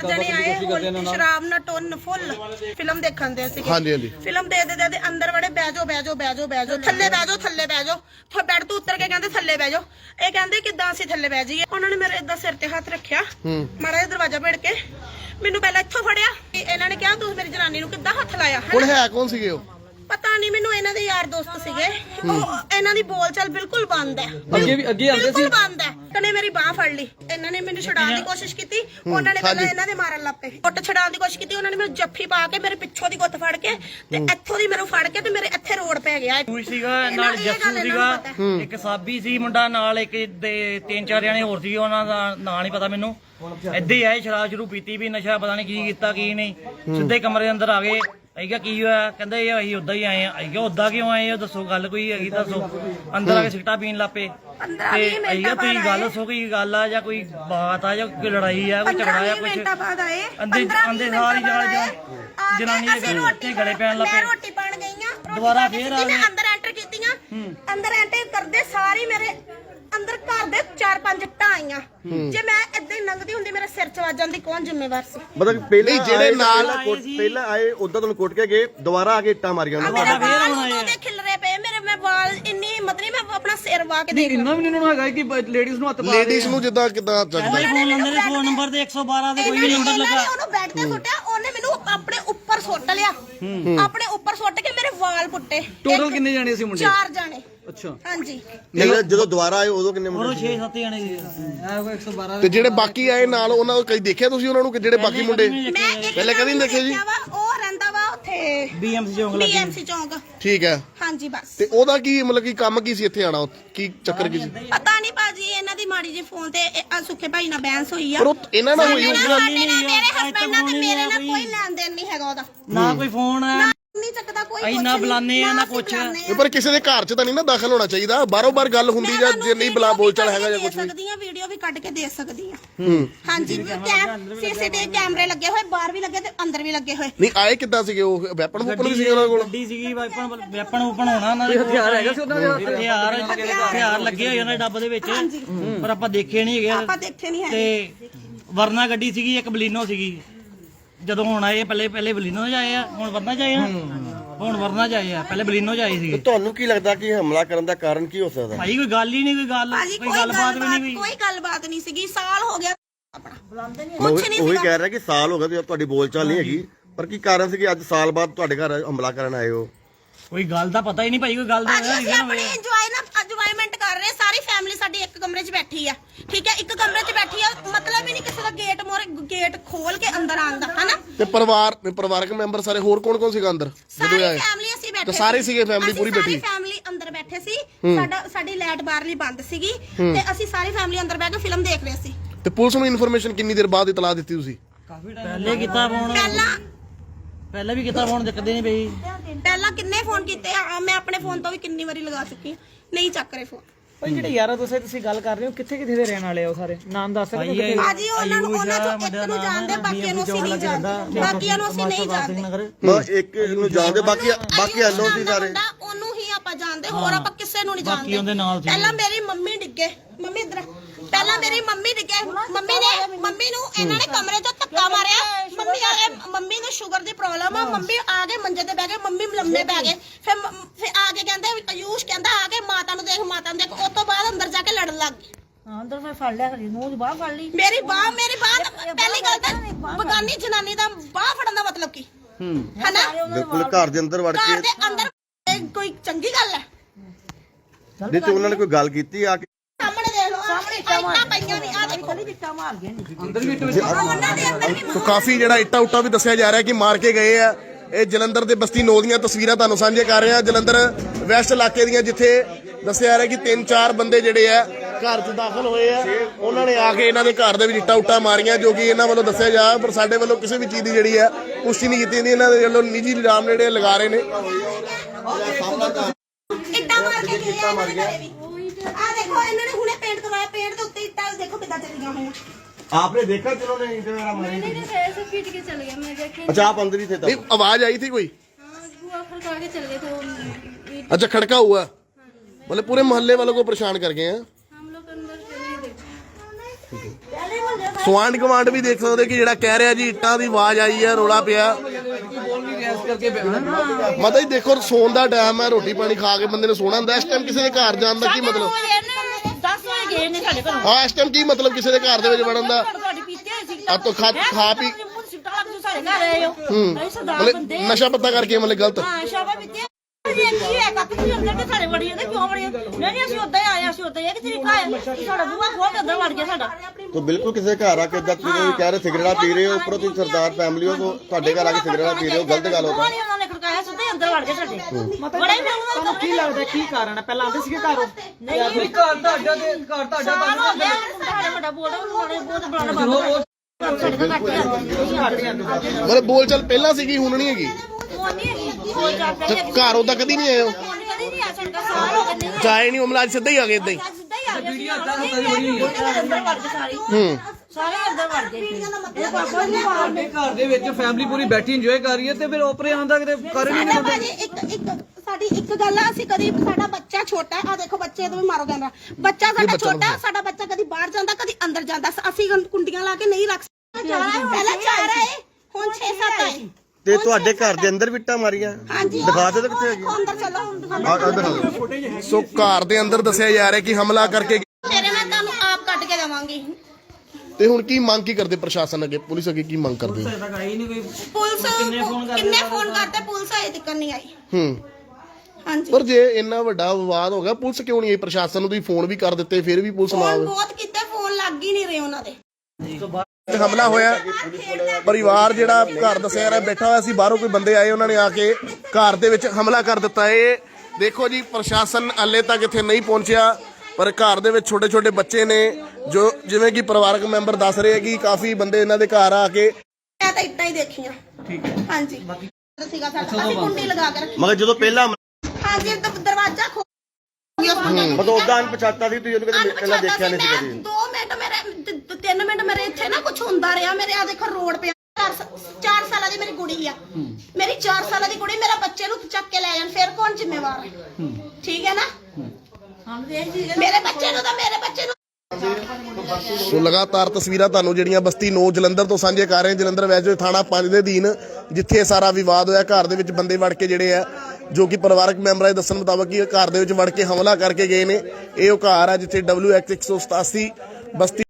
ਚਾਰ ਜਣੇ ਆਏ ਹੁਣ ਸ਼ਰਾਬ ਨਾਲ ਟੋਨ ਫੁੱਲ ਫਿਲਮ ਦੇਖਣ ਦੇ ਸੀ ਹਾਂਜੀ ਹਾਂਜੀ। ਫਿਲਮ ਦੇ ਦੇ ਦੇ ਦੇ ਅੰਦਰ ਵੜੇ ਬਹਿ ਜਾਓ ਬਹਿ ਜਾਓ ਬਹਿ ਜਾਓ ਬਹਿ ਜਾਓ ਥੱਲੇ ਬਹਿ ਜਾਓ ਥੱਲੇ ਬਹਿ ਜਾਓ ਥੋ ਬੈੱਡ ਤੋਂ ਉੱਤਰ ਕੇ ਕਹਿੰਦੇ ਥੱਲੇ ਬਹਿ ਜਾਓ ਇਹ ਕਹਿੰਦੇ ਕਿੱਦਾਂ ਅਸੀਂ ਥੱਲੇ ਬਹਿ ਜਾਈਏ। ਉਹਨਾਂ ਨੇ ਮੇਰੇ ਇਦਾਂ ਸਿਰ ਤੇ ਹੱਥ ਰੱਖਿਆ। ਮਾੜਾ ਜਿਹਾ ਦਰਵਾਜ਼ਾ ਭੇੜ ਕੇ ਮੈਨੂੰ ਪਹਿਲਾਂ ਇੱਥੋਂ ਫੜਿਆ ਇਹਨਾਂ ਨੇ ਕਿਹਾ ਤੂੰ ਮੇਰੀ ਜਨਾਨੀ ਨੂੰ ਕਿੱਦਾਂ ਹੱਥ ਲਾਇਆ ਹੁਣ ਹੈ ਕੌਣ ਸੀਗੇ ਉਹ? ਪਤਾ ਨਹੀਂ ਮੈਨੂੰ ਇਹਨਾਂ ਦੇ ਯਾਰ ਦੋਸਤ ਸੀਗੇ। ਉਹ ਇਹਨਾਂ ਦੀ ਬੋਲਚਾਲ ਬਿਲਕੁਲ ਬੰਦ ਹੈ। ਅੱਗੇ ਵੀ- ਅੱਗੇ ਆਉਂਦੇ ਸੀ? ਬਿਲਕੁਲ ਬੰਦ ਹੈ। ਕਨੇ ਮੇਰੀ ਬਾਹ ਫੜ ਲਈ। ਇਹਨਾਂ ਨੇ ਮੈਨੂੰ ਛੁਡਾਉਣ ਦੀ ਕੋਸ਼ਿਸ਼ ਕੀਤੀ। ਉਹਨਾਂ ਨੇ ਪਹਿਲਾਂ। ਇਹਨਾਂ ਦੇ ਮਾਰਨ ਲੱਪੇ ਗੁੱਟ ਛੁਡਾਉਣ ਦੀ ਕੋਸ਼ਿਸ਼ ਕੀਤੀ। ਉਹਨਾਂ ਨੇ ਮੈਨੂੰ ਜੱਫੀ ਪਾ ਕੇ ਮੇਰੇ ਪਿੱਛੋਂ ਦੀ ਗੁੱਤ ਫੜ ਕੇ ਤੇ ਇੱਥੋਂ ਦੀ ਮੈਨੂੰ ਫੜ ਕੇ ਤੇ ਮੇਰੇ ਇੱਥੇ ਰੋਡ ਪੈ ਗਿਆ। ਕੋਈ ਸੀਗਾ ਨਾਲ ਜੱਸੂ ਸੀਗਾ। ਇੱਕ ਸਾਬੀ ਸੀ ਮੁੰਡਾ ਨਾਲ ਇੱਕ ਦੇ ਤਿੰਨ ਚਾਰ ਜਣੇ ਹੋਰ ਸੀ ਉਹਨਾਂ ਦਾ ਨਾਂ ਨਹੀਂ ਪਤਾ ਮੈਨੂੰ। ਏਦਾਂ ਹੀ ਆਏ ਸ਼ਰਾਬ ਸ਼ੁਰੂ ਪੀਤੀ ਵੀ ਨਸ਼ਾ ਪਤਾ ਨਹੀਂ ਕੀ ਕੀਤਾ ਕੀ ਨਹੀਂ। ਸਿੱਧੇ ਕਮਰੇ ਅੰਦਰ ਆ ਗਏ। ਅਸੀਂ ਕਿਹਾ ਕੀ ਹੋਇਆ? ਕਹਿੰਦੇ ਇਹ ਅਸੀਂ ਉਦਾਂ ਹੀ ਆਏ ਆ। ਅਸੀਂ ਕਿਹਾ ਉਦਾਂ ਕਿਉਂ ਆਏ ਹੋ? ਦੱਸੋ ਗੱਲ ਕੋਈ ਹੈਗੀ ਦੱਸੋ। ਅੰਦਰ ਆ ਕੇ ਸਿਗਟਾ ਪੀਣ ਲੱਪੇ ਤੇ ਅਸੀਂ ਕਿਹਾ ਤੁਸੀਂ ਗੱਲ। ਦੱਸੋ ਕੋਈ ਗੱਲ ਆ ਜਾਂ ਕੋਈ ਬਾਤ ਆ ਜਾਂ ਕੋਈ ਲੜਾਈ ਆ ਕੋਈ ਝਗੜਾ ਆ 15 ਕੁਝ ਅੰਦੇ 15 ਅੰਦੇ ਸਾਰੀ। ਆ ਕੇ ਜਨਾਨੀ ਦੇ ਤੇ ਗਲੇ ਪੈਣ ਮੈਂ ਲੱਪੇ ਰੋਟੀ ਪਾਣ ਗਈਆਂ ਦੁਬਾਰਾ ਫੇਰ ਆ ਗਏ। ਅੰਦਰ ਐਂਟਰ ਕੀਤੀਆਂ। ਅੰਦਰ ਐਂਟਰ ਕਰਦੇ ਸਾਰੀ ਮੇਰੇ ਅੰਦਰ ਘਰ ਦੇ ਚਾਰ ਪੰਜ ਆਈਆਂ ਜੇ ਮੈਂ ਏਦਾਂ ਹੀ ਲੰਘਦੀ ਹੁੰਦੀ ਮੇਰੇ ਸਿਰ 'ਚ ਵੱਜ ਜਾਂਦੀ ਕੌਣ ਜ਼ਿੰਮੇਵਾਰ ਸੀ? ਮਤਲਬ ਪਹਿਲੇ ਨਹੀਂ, ਜਿਹੜੇ ਨਾਲ ਪਹਿਲਾਂ ਆਏ ਉਦੋਂ ਤੁਹਾਨੂੰ ਕੁੱਟ ਕੇ ਗਏ ਦੁਬਾਰਾ ਆ ਕੇ ਇੱਟਾਂ ਮਾਰੀਆਂ ਉਹਨਾਂ ਮੇਰੇ ਨੇ ਫੇਰ ਵਾਲ ਹੁਣ ਆਏ ਉਦੋਂ ਦੇ ਖਿਲਰੇ ਪਏ ਮੇਰੇ ਮੈਂ ਵਾਲ ਇੰਨੀ ਹਿੰਮਤ ਨਹੀਂ ਮੈਂ ਆਪਣਾ ਸਿਰ ਵਾ ਕੇ ਦੇਖ ਇੰਨਾ ਵੀ ਨਹੀਂ ਉਹਨਾਂ ਨੂੰ ਹੈਗਾ ਕਿ ਲੇਡੀਜ਼ ਨੂੰ ਹੱਥ ਪਾ ਲੇਡੀਜ਼ ਨੂੰ ਜਿੱਦਾਂ ਕਿਦਾਂ ਚੱਕਦਾ। ਫੋਨ ਲੰਦੇ ਨੇ ਫੋਨ ਨੰਬਰ ਤੇ 112 ਤੇ ਕੋਈ ਵੀ ਨੰਬਰ ਲੱਗਾ। ਨੇ ਉਹਨੂੰ ਬੈੱਡ ਤੇ ਸੁੱਟਿਆ ਉਹਨੇ ਮੈਨੂੰ ਆਪਣੇ ਸੁੱਟ ਲਿਆ। ਆਪਣੇ ਉੱਪਰ ਸੁੱਟ ਕੇ ਮੇਰੇ ਵਾਲ ਪੁੱਟੇ। ਟੋਟਲ ਕਿੰਨੇ ਜਾਣੇ ਸੀ ਮੁੰਡੇ? ਚਾਰ ਜਾਣੇ। ਅੱਛਾ। ਹਾਂਜੀ। ਨਹੀਂ ਜਦੋਂ ਦੁਬਾਰਾ ਆਏ ਉਦੋਂ ਕਿੰਨੇ ਮੁੰਡੇ 6-7 ਜਣੇ ਸੀ। ਇਹ ਕੋਈ 112 ਤੇ ਜਿਹੜੇ ਬਾਕੀ ਆਏ ਨਾਲ ਉਹਨਾਂ ਨੂੰ ਕਈ ਦੇਖਿਆ ਤੁਸੀਂ ਉਹਨਾਂ ਨੂੰ ਕਿ ਜਿਹੜੇ ਬਾਕੀ ਮੁੰਡੇ? ਪਹਿਲੇ ਕਦੀ ਨਹੀਂ ਦੇਖੇ ਜੀ? ਉੱਥੇ ਬੀਐਮਸੀ ਚੌਂਕ ਲੱਗੀ ਬੀਐਮਸੀ ਚੌਂਕ। ਠੀਕ ਹੈ। ਹਾਂਜੀ ਬਸ। ਤੇ ਉਹਦਾ ਕੀ ਮਤਲਬ ਕੀ ਕੰਮ ਕੀ ਸੀ ਇੱਥੇ ਆਣਾ ਕੀ ਚੱਕਰ ਕੀ ਸੀ? ਪਤਾ ਨਹੀਂ ਭਾਜੀ ਇਹਨਾਂ ਦੀ ਮਾੜੀ ਜੀ ਫੋਨ ਤੇ ਇਹ- ਆਹ ਸੁੱਖੇ ਭਾਈ ਨਾਲ ਬਹਿਸ ਹੋਈ ਆ। ਪਰ ਉਹ ਇਹਨਾਂ ਨਾਲ ਹੋਈ ਸਾਡੇ ਹੋਊਗੀ ਨਾਲ ਨਾ। ਸਾਡੇ ਨਾਲ ਮੇਰੇ ਅੱਜ ਤੱਕ ਹਸਬੰਡ ਨਾਲ ਤੇ ਫੋਨ ਮੇਰੇ ਨਾਲ ਨਹੀਂ ਕੋਈ ਲੈਣ ਦੇਣ ਨਹੀਂ ਹੈਗਾ ਉਹਦਾ। ਨਾ ਕੋਈ ਫੋਨ ਨਹੀਂ ਚੱਕਦਾ ਕੋਈ ਅਸੀਂ ਨਾ ਬੁਲਾਉਂਦੇ ਆ, ਨਾ ਕੁਛ। ਇਹ ਪਰ ਕਿਸੇ ਦੇ ਘਰ 'ਚ ਤਾਂ ਨਹੀਂ ਨਾ ਦਾਖਲ ਹੋਣਾ ਚਾਹੀਦਾ। ਬਾਰੋ ਬਾਰ ਗੱਲ ਹੁੰਦੀ ਜਾਂ ਜੇ ਨਹੀਂ ਬਲਾ ਬੋਲਚਾਲ ਹੈਗਾ ਜਾਂ ਕੁਝ ਵੀ। ਦੇ ਸਕਦੀ ਆ ਵੀਡੀਓ ਵੀ ਕੱਢ ਕੇ ਦੇ ਸਕਦੀ ਆ। ਹਾਂਜੀ ਸੀਸੀਟੀਵੀ ਕੈਮਰੇ ਲੱਗੇ ਹੋਏ ਬਾਹਰ ਵੀ ਲੱਗੇ ਤੇ ਅੰਦਰ ਵੀ ਲੱਗੇ ਹੋਏ। ਨਹੀਂ ਆਏ ਕਿੱਦਾਂ ਸੀਗੇ ਉਹ? ਵੈਪਨ ਵੂਪਨ ਵੀ ਸੀਗੇ ਉਹਨਾਂ ਕੋਲ? ਗੱਡੀ ਸੀਗੀ ਵੈਪਨ ਵੈਪਨ ਵੂਪਨ ਹੋਣਾ ਉਹਨਾਂ ਦੇ। ਹਥਿਆਰ ਹੈਗਾ ਸੀ ਉਹਨਾਂ ਦੇ ਹੱਥ? ਹਥਿਆਰ ਹਥਿਆਰ ਲੱਗੇ ਹੋਏ ਉਹਨਾਂ ਦੇ ਡੱਬ ਦੇ ਵਿੱਚ। ਪਰ ਆਪਾਂ ਦੇਖੇ ਨਹੀਂ ਹੈਗੇ। ਆਪਾਂ ਦੇਖੇ ਨਹੀਂ ਹੈਗੇ। ਤੇ ਵਰਨਾ ਗੱਡੀ ਸੀਗੀ ਇੱਕ ਬਲੀਨੋ ਸੀਗੀ। ਜਦੋਂ ਹੁਣ ਆਏ ਪਹਿਲੇ ਪਹਿਲੇ ਬਲੀਨੋ ਜਾਏ ਆ ਹੁਣ ਵਰਨਾ ਜਾਏ ਆ। ਹੁਣ ਵਰਨਾ ਜਾਏ ਆ ਪਹਿਲੇ ਬਲੀਨੋ ਜਾਏ ਸੀਗੇ। ਤੁਹਾਨੂੰ ਕੀ ਲੱਗਦਾ ਕਿ ਹਮਲਾ ਕਰਨ ਦਾ ਕਾਰਨ ਕੀ ਹੋ ਸਕਦਾ? ਭਾਈ ਕੋਈ ਗੱਲ ਹੀ ਨਹੀਂ ਕੋਈ ਗੱਲ ਭਾਜੀ ਕੋਈ ਕੋਈ ਗੱਲਬਾਤ ਵੀ ਗੱਲਬਾਤ ਨਹੀਂ ਕੋਈ ਕੋਈ ਗੱਲਬਾਤ ਨਹੀਂ ਸੀਗੀ। ਸਾਲ ਹੋ ਗਿਆ ਆਪਣਾ। ਮੈਂ ਕੁਛ ਉਹੀ ਨਹੀਂ ਉਹੀ ਸੀਗਾ। ਕਹਿ ਰਿਹਾ ਕਿ ਸਾਲ ਹੋ ਗਿਆ ਤੇ ਤੁਹਾਡੀ ਬੋਲਚਾਲ ਨਹੀਂ ਹੈਗੀ। ਪਰ ਕੀ ਕਾਰਨ ਸੀ ਕਿ ਅੱਜ ਸਾਲ ਬਾਅਦ ਤੁਹਾਡੇ ਘਰ ਹਮਲਾ ਕਰਨ ਆਏ ਹੋ। ਕੋਈ ਗੱਲ ਦਾ ਪਤਾ ਹੀ ਨਹੀਂ ਭਾਈ ਕੋਈ ਗੱਲ ਦਾ ਭਾਜੀ ਅਸੀਂ ਆਪਣੀ ਇੰਜੋਏ ਨਾ ਇੰਜੋਇਮੈਂਟ ਕਰ ਰਹੇ ਸਾਰੀ ਫੈਮਿਲੀ ਸਾਡੀ ਇੱਕ ਕਮਰੇ 'ਚ ਬੈਠੀ ਆ। ਠੀਕ ਹੈ? ਇੱਕ ਕਮਰੇ 'ਚ ਬੈਠੀ ਆ। ਮਤਲਬ ਹੀ ਨਹੀਂ ਕਿਸੇ ਦਾ ਗੇਟ ਮੋਰੇ ਗੇਟ ਖੋਲ ਕੇ ਅੰਦਰ ਆਉਣ ਦਾ ਹਨਾ? ਤੇ ਪਰਿਵਾਰ ਪਰਿਵਾਰਕ ਮੈਂਬਰ ਸਾਰੇ ਹੋਰ ਕੌਣ ਕੌਣ ਸੀਗਾ ਅੰਦਰ? ਜਦੋਂ ਸਾਰੀ ਆਏ। ਫੈਮਿਲੀ ਅਸੀਂ ਬੈਠੇ ਤਾਂ ਸਾਰੇ ਸੀਗੇ family ਪੂਰੀ ਬੈਠੀ? ਫੈਮਿਲੀ ਅੰਦਰ ਬੈਠੇ ਸੀ। ਸਾਡਾ ਸਾਡੀ ਲਾਈਟ ਬਾਹਰਲੀ ਬੰਦ ਸੀਗੀ ਤੇ ਅਸੀਂ ਸਾਰੀ ਫੈਮਿਲੀ ਅੰਦਰ ਬੈਠ ਕੇ ਫਿਲਮ ਦੇਖ ਰਹੇ ਸੀ। ਤੇ ਪੁਲਿਸ ਨੂੰ ਇਨਫੋਰਮੇਸ਼ਨ ਕਿੰਨੀ ਦੇਰ ਬਾਅਦ ਇਤਲਾਹ ਦਿੱਤੀ ਤੁਸੀਂ? ਪਹਿਲੇ ਕੀਤਾ ਫੋਨ ਪਹਿਲਾਂ ਪਹਿਲੇ ਵੀ ਕੀਤਾ ਫੋਨ ਚੱਕਦੇ ਨਹੀਂ ਪਈ ਪਹਿਲਾਂ ਕਿੰਨੇ ਫੋਨ ਕੀਤੇ ਆ? ਮੈਂ ਆਪਣੇ ਫੋਨ ਤੋਂ ਵੀ ਕਿੰਨੀ ਵਾਰੀ ਲਗਾ ਚੁੱਕੀ ਹਾਂ। ਨਹੀਂ ਚੱਕ ਰਹੇ ਫੋਨ ਭਾਈ ਜਿਹੜੇ ਯਾਰਾਂ ਦੋਸਤ ਤੁਸੀਂ ਗੱਲ ਕਰ ਰਹੇ ਹੋ ਕਿੱਥੇ ਕਿੱਥੇ ਦੇ ਰਹਿਣ ਵਾਲੇ ਉਹ ਸਾਰੇ? ਨਾਮ ਦੱਸ ਸਕਦੇ ਹੋ ਭਾਈ ਇਹ- ਭਾਜੀ ਉਹਨਾਂ ਨੂੰ ਉਹਨਾਂ ਚੋਂ ਇੱਕ ਨੂੰ ਜਾਣਦੇ ਬਾਕੀਆਂ ਨੂੰ ਅਸੀਂ ਨਹੀਂ ਜਾਣਦੇ। ਬਾਕੀਆਂ ਨੂੰ ਅਸੀਂ ਨਹੀਂ ਜਾਣਦੇ। ਬਸ ਇੱਕ ਨੂੰ ਜਾਣਦੇ ਬਾਕੀ ਬਾਕੀ ਅਨੋਨ ਸੀ ਸਾਰੇ। ਮੁੰਡਾ, ਉਹਨੂੰ ਹੀ ਆਪਾਂ ਜਾਣਦੇ ਹੋਰ ਆਪਾਂ ਕਿਸੇ ਨੂੰ ਨਹੀਂ ਜਾਣਦੇ। ਉਹਦੇ ਨਾਲ ਸੀ। ਪਹਿਲਾਂ ਮੇਰੀ ਮੰਮੀ ਡਿੱਗੇ। ਮੰਮੀ ਇਧਰ ਪਹਿਲਾਂ ਮੇਰੀ ਮੰਮੀ ਡਿੱਗੇ। ਮੰਮੀ ਨੇ ਮੰਮੀ ਨੂੰ ਇਹਨਾਂ ਨੇ ਕਮਰੇ 'ਚੋਂ ਧੱਕਾ ਮਾਰਿਆ। ਮੰਮੀ ਆ ਗਏ ਮੰਮੀ ਨੂੰ ਸ਼ੂਗਰ ਦੀ ਪ੍ਰੋਬਲਮ ਆ। ਮੰਮੀ ਆ ਗਏ ਮੰਜੇ ਤੇ ਬਹਿ ਗਏ। ਮੰਮੀ ਲੰਮੇ ਪੈ ਗਏ। ਫਿਰ ਮ- ਫਿਰ ਆ ਕੇ ਕਹਿੰਦੇ ਵੀ ਆਯੂਸ਼ ਕਹਿੰਦਾ ਆ ਕੇ ਮਾਤਾ ਨੂੰ ਦੇਖ ਮਾਤਾ ਨੂੰ ਦੇਖ ਉਸ ਤੋਂ ਬਾਅਦ ਅੰਦਰ ਜਾ ਕੇ ਲੜਨ ਲੱਗ ਗਏ ਹਾਂ ਅੰਦਰ ਫਿਰ ਫੜ ਲਿਆ ਮੂੰਹ ਦੀ ਬਾਹ ਫੜ ਲਈ। ਮੇਰੀ ਬਾਹ ਮੇਰੀ ਬਾਹ ਪਹਿਲੀ ਗੱਲ ਤਾਂ ਬਗਾਨੀ ਜਨਾਨੀ ਦਾ ਬਾਹ ਫੜਨ ਦਾ ਮਤਲਬ ਕੀ? ਹਨਾ? ਬਿਲਕੁਲ ਘਰ ਦੇ ਅੰਦਰ ਵੜ ਘਰ ਕੇ ਦੇ ਅੰਦਰ ਕੋਈ ਚੰਗੀ ਗੱਲ ਹੈ? ਨਹੀਂ ਤੇ ਉਹਨਾਂ ਨੇ ਕੋਈ ਗੱਲ ਕੀਤੀ ਆ ਕੇ? ਸਾਹਮਣੇ ਦੇਖ ਲਓ ਸਾਹਮਣੇ ਇੱਟਾਂ ਪਈਆਂ ਨਹੀਂ ਆ ਦੇਖੋ। ਚਿੱਟਾ ਮਾਰ ਗਏ ਨੇ। ਅੰਦਰ ਵੀ ਉਹਨਾਂ ਦੇ ਅੰਦਰ ਵੀ ਸੋ ਕਾਫੀ ਜਿਹੜਾ ਇੱਟਾ ਉੱਟਾ ਵੀ ਦੱਸਿਆ ਜਾ ਰਿਹਾ ਕਿ ਮਾਰ ਕੇ ਗਏ ਆ। ਇਹ ਜਲੰਧਰ ਦੇ ਬਸਤੀ ਨੌ ਦੀਆਂ ਤਸਵੀਰਾਂ ਤੁਹਾਨੂੰ ਸਾਂਝੇ ਕਰ ਰਹੇ। ਆ ਜਲੰਧਰ ਵੈਸਟ ਇਲਾਕੇ ਦੀਆਂ ਜਿੱਥੇ ਦੱਸਿਆ ਜਾ ਰਿਹਾ ਕਿ ਤਿੰਨ ਚਾਰ ਬੰਦੇ ਜਿਹੜੇ ਆ ਘਰ 'ਚ ਦਾਖਲ ਹੋਏ ਆ ਉਹਨਾਂ ਨੇ ਆ ਕੇ ਇਹਨਾਂ ਦੇ ਘਰ ਦੇ ਵਿੱਚ ਇੱਟਾਂ ਉੱਟਾਂ ਮਾਰੀਆਂ ਜੋ ਕਿ ਇਹਨਾਂ ਵੱਲੋਂ ਦੱਸਿਆ ਜਾ ਪਰ ਸਾਡੇ ਵੱਲੋਂ ਕਿਸੇ ਵੀ ਚੀਜ਼ ਦੀ ਜਿਹੜੀ ਹੈ ਪੁਸ਼ਟੀ ਨਹੀਂ ਕੀਤੀ ਜਾਂਦੀ ਇਹਨਾਂ ਦੇ ਵੱਲੋਂ ਨਿੱਜੀ ਇਲਜ਼ਾਮ ਜਿਹੜੇ ਲਗਾ ਰਹੇ ਨੇ ਇੱਟਾਂ ਮਾਰ ਕੇ ਗਏ ਆ ਇਹਨਾਂ ਦੇ ਘਰੇ ਵੀ ਆ ਦੇਖੋ ਇਹਨਾਂ ਨੇ ਹੁਣੇ ਪੇਂਟ ਕਰਵਾਇਆ ਪੇਂਟ ਦੇ ਉੱਤੇ ਇੱਟਾਂ ਦੇਖੋ ਕਿੱਦਾਂ ਚੱਲੀਆਂ ਹੋਈਆਂ आपने देखा जिन्होंने ईंट वगैरह मारी नहीं नहीं ऐसे पीट के चले गए मैं देखे अच्छा आप अंदर ही थे ਨਹੀਂ तब ਆਵਾਜ਼ ਆਈ थी कोई हाँ, बुआ खड़का के चले गए थे वो ईट- अच्छा खड़का हुआ मतलब पूरे मोहल्ले वालों को परेशान कर गए हैं ਸਵਾਂਡ ਕਮਾਂਡ ਵੀ ਦੇਖ ਸਕਦੇ ਕਿ ਜਿਹੜਾ ਕਹਿ ਰਿਹਾ ਜੀ ਇੱਟਾਂ ਦੀ ਆਵਾਜ਼ ਆਈ ਹੈ ਰੋਲਾ ਪਿਆ। ਮਤਲਬ ਜੀ ਦੇਖੋ ਸੌਣ ਦਾ ਟਾਈਮ ਹੈ ਰੋਟੀ ਪਾਣੀ ਖਾ ਕੇ ਬੰਦੇ ਨੇ ਸੋਣਾ ਹੁੰਦਾ। ਇਸ ਟਾਈਮ ਕਿਸੇ ਦੇ ਘਰ ਜਾਣ ਦਾ ਕੀ ਮਤਲਬ? 10 ਵਜੇ ਗਏ ਨੇ ਸਾਡੇ ਘਰੋਂ ਹਾਂ ਇਸ ਟਾਈਮ ਕੀ ਮਤਲਬ ਕਿਸੇ ਦੇ ਘਰ ਦੇ ਵਿੱਚ ਵੜਨ ਦਾ? ਆ ਤੋ ਖਾ ਖਾ ਪੀ ਹੋ। ਮਤਲਬ ਨਸ਼ਾ ਪੱਤਾ ਕਰਕੇ ਮਤਲਬ ਗਲਤ। ਹਾਂ ਸ਼ਾਬਾ ਪੀਤੀ ਤੇ ਤੋ ਬਿਲਕੁਲ ਕਿਸੇ ਘਰ ਆ ਕੇ ਜਦ ਤੁਸੀਂ ਕਹਿ ਰਹੇ ਸਿਗਰਟਾਂ ਪੀ ਰਹੇ ਹੋ ਉੱਪਰੋਂ ਤੁਸੀਂ ਸਰਦਾਰ ਫੈਮਿਲੀ ਹੋ ਤੋ ਤੁਹਾਡੇ ਘਰ ਆ ਕੇ ਸਿਗਰਟਾਂ ਪੀ ਰਹੇ ਹੋ ਗਲਤ ਗੱਲ ਹੋ ਨੀ ਉਹਨਾਂ ਨੇ ਖੜਕਾਇਆ ਸਿੱਧੇ ਅੰਦਰ ਵੜ ਗਏ ਸਾਡੇ। ਬੜਾ ਹੀ ਤੁਹਾਨੂੰ ਕੀ ਲੱਗਦਾ ਕੀ ਕਾਰਨ ਹੈ ਪਹਿਲਾਂ ਆਉਂਦੇ ਸੀਗੇ ਘਰੋਂ? ਨਹੀਂ। ਘਰ ਤੁਹਾਡਾ ਤੇ ਘਰ ਤੁਹਾਡਾ ਸਾਡਾ ਵੱਡਾ ਬੋਲ ਉਹਨਾਂ ਬਹੁਤ ਬੁਲਾਣਾ ਬੰਦ ਤੋਂ ਮਤਲਬ ਬੋਲ ਚੱਲ ਪਹਿਲਾਂ ਸੀਗੀ ਹੁਣ ਨਹੀਂ ਹੈਗੀ। ਤੇ ਘਰ ਉਹਦਾ ਕਦੀ ਨਹੀਂ ਆਏ ਹੋ? ਕਦੀ ਨਹੀਂ ਆ ਸਾਡਾ ਸਾਲ ਹੋ ਗਏ ਨਹੀਂ ਚਾਹੇ ਨਹੀਂ ਮਤਲਬ ਅੱਜ ਸਿੱਧਾ ਹੀ ਆ ਗਏ ਇਦਾਂ ਹੀ ਸਿੱਧਾ ਹੀ ਆ ਗਿਆ ਅੰਦਰ ਵੜ ਗਏ ਸਾਰੇ। ਹੂੰ। ਸਾਰੇ ਅੰਦਰ ਵੜ ਗਏ ਇਹ ਬਾਬਾ ਜੀ ਸਾਡੇ ਘਰ ਦੇ ਵਿੱਚ ਫੈਮਿਲੀ ਪੂਰੀ ਬੈਠੀ ਇੰਜੋਏ ਕਰ ਰਹੀ ਹੈ ਤੇ ਫਿਰ ਓਪਰੇ ਆਉਂਦਾ ਕਿਤੇ ਕਰ ਹੀ ਨਹੀਂ ਸਾਡਾ ਦਿੰਦੇ। ਭਾਜੀ ਇੱਕ ਇੱਕ ਸਾਡੀ ਇੱਕ ਗੱਲ ਆ ਅਸੀਂ ਕਦੀ ਸਾਡਾ ਬੱਚਾ ਛੋਟਾ ਆ ਦੇਖੋ ਬੱਚੇ ਤੋਂ ਵੀ ਮਾਰੋ ਕੈਮਰਾ। ਬੱਚਾ ਸਾਡਾ ਛੋਟਾ ਸਾਡਾ ਬੱਚਾ ਕਦੀ ਬਾਹਰ ਜਾਂਦਾ ਕਦੀ ਅੰਦਰ ਜਾਂਦਾ। ਅਸੀਂ ਕੁੰਡੀਆਂ ਲਾ ਕੇ ਨਹੀਂ ਰੱਖ ਸਕਦੇ। ਪਹਿਲਾਂ ਚਾਰ ਆਏ ਹੁਣ 6-7 ਆਏ ਤੇ ਤੁਹਾਡੇ ਘਰ ਦੇ ਅੰਦਰ ਵਿਟਾਂ ਮਾਰੀਆਂ? ਦਿਖਾ ਦਿਓ ਤਾਂ ਕਿੱਥੇ ਹੈਗੀ? ਅੰਦਰ ਚਲੋ ਆ ਦਿਖਾ ਸੋ ਘਰ ਦੇ ਅੰਦਰ ਦੱਸਿਆ ਜਾ ਰਿਹਾ ਕਿ ਹਮਲਾ ਕਰਕੇ ਤੇਰੇ ਮੈਂ ਤੁਹਾਨੂੰ ਆਪ ਕੱਢ ਕੇ ਦੇਵਾਂਗੀ। ਤੇ ਹੁਣ ਕੀ ਮੰਗ ਕੀ ਕਰਦੇ ਪ੍ਰਸ਼ਾਸਨ ਅੱਗੇ? ਪੁਲਿਸ ਅੱਗੇ ਕੀ ਮੰਗ ਕਰਦੀ? ਪੁਲਿਸ ਕਿੰਨੇ ਫੋਨ ਕਰਤੇ ਪੁਲਿਸ ਅਜੇ ਤੱਕ ਨਹੀਂ ਆਈ। ਹੂੰ। ਹਾਂਜੀ। ਪਰ ਜੇ ਇੰਨਾ ਵੱਡਾ ਵਿਵਾਦ ਹੋ ਗਿਆ ਪੁਲਿਸ ਕਿਉਂ ਨਹੀਂ ਆਈ? ਪ੍ਰਸ਼ਾਸਨ ਨੂੰ ਤੁਸੀਂ ਫੋਨ ਵੀ ਕਰ ਦਿੱਤੇ ਫਿਰ ਵੀ ਪੁਲਿਸ ਨਾ ਆਵੇ ਬਹੁਤ ਕੀਤੇ ਫੋਨ ਲੱਗ ਹੀ ਨਹੀਂ ਰਹੇ ਉਹਨਾਂ ਦੇ। ਤੇ ਹਮਲਾ ਹੋਇਆ। ਪਰਿਵਾਰ ਜਿਹੜਾ ਘਰ ਦੱਸਿਆ ਜਾ ਰਿਹਾ ਬੈਠਾ ਹੋਇਆ ਸੀ ਬਾਹਰੋਂ ਕੋਈ ਬੰਦੇ ਆਏ ਉਹਨਾਂ ਨੇ ਆ ਕੇ ਘਰ ਦੇ ਵਿੱਚ ਹਮਲਾ ਕਰ ਦਿੱਤਾ। ਇਹ ਦੇਖੋ ਜੀ ਪ੍ਰਸ਼ਾਸਨ ਹਲੇ ਤੱਕ ਇੱਥੇ ਨਹੀਂ ਪਹੁੰਚਿਆ ਪਰ ਘਰ ਦੇ ਵਿੱਚ ਛੋਟੇ ਛੋਟੇ ਬੱਚੇ ਨੇ ਜੋ ਜਿਵੇਂ ਕਿ ਪਰਿਵਾਰਕ ਮੈਂਬਰ ਦੱਸ ਰਹੇ ਆ ਕਿ ਕਾਫੀ ਬੰਦੇ ਇਹਨਾਂ ਦੇ ਘਰ ਆ ਕੇ ਮੈਂ ਤਾਂ ਇੱਦਾਂ ਹੀ ਦੇਖੀਆਂ। ਠੀਕ ਹੈ। ਹਾਂਜੀ। ਸੀਗਾ ਸਾਡਾ। ਅਸੀਂ ਕੁੰਡੀ ਲਗਾ ਕੇ ਰੱਖੀ। ਮਗਰ ਜਦੋਂ ਪਹਿਲਾਂ ਹਾਂਜੀ ਤਾਂ ਦਰਵਾਜ਼ਾ ਖੋਲ ਗਿਆ ਮਤਲਬ ਉਦਾਂ ਅਣਪਛਾਤਾ ਸੀ ਤੁਸੀਂ ਉਹਨੂੰ ਕਦੇ ਪਹਿਲਾਂ ਦੇਖਿਆ ਨਹੀਂ ਸੀ ਕਦੀ। 2 ਮਿੰਟ ਮੇਰੇ 3 ਮਿੰਟ ਮੇਰੇ ਰਿਹਾ ਮੇਰੇ ਆ ਦੇਖੋ ਰੋਡ ਪਿਆ। 4 ਸਾਲਾਂ ਦੀ ਮੇਰੀ ਕੁੜੀ ਆ। ਮੇਰੀ 4 ਸਾਲਾਂ ਦੀ ਕੁੜੀ ਮੇਰਾ ਬੱਚੇ ਨੂੰ ਚੱਕ ਕੇ ਲੈ ਜਾਣ ਫਿਰ ਕੌਣ ਜ਼ਿੰਮੇਵਾਰ ਹੈ। ਠੀਕ ਹੈ ਨਾ? ਮੇਰੇ ਬੱਚੇ ਨੂੰ ਤਾਂ ਮੇਰੇ ਬੱਚੇ ਨੂੰ ਸੋ ਲਗਾਤਾਰ ਤਸਵੀਰਾਂ ਤੁਹਾਨੂੰ ਜਿਹੜੀਆਂ ਬਸਤੀ ਨੋ ਜਲੰਧਰ ਤੋਂ ਸਾਂਝੇ ਕਰ ਰਹੇ ਹਾਂ। ਜਲੰਧਰ ਵੈਸੇ ਥਾਣਾ 5 ਦੇ ਅਧੀਨ ਜਿੱਥੇ ਸਾਰਾ ਵਿਵਾਦ ਹੋਇਆ ਘਰ ਦੇ ਵਿੱਚ ਬੰਦੇ ਵੜ ਕੇ ਜਿਹੜੇ ਆ ਜੋ ਕਿ ਪਰਿਵਾਰਕ ਮੈਂਬਰਾਂ ਦੇ ਦੱਸਣ ਮੁਤਾਬਕ ਇਹ ਘਰ ਦੇ ਵਿੱਚ ਵੜ ਕੇ ਹਮਲਾ ਕਰਕੇ ਗਏ ਨੇ। ਇਹ ਉਹ ਘਰ ਆ ਜਿੱਥੇ WX 187 ਬਸਤੀ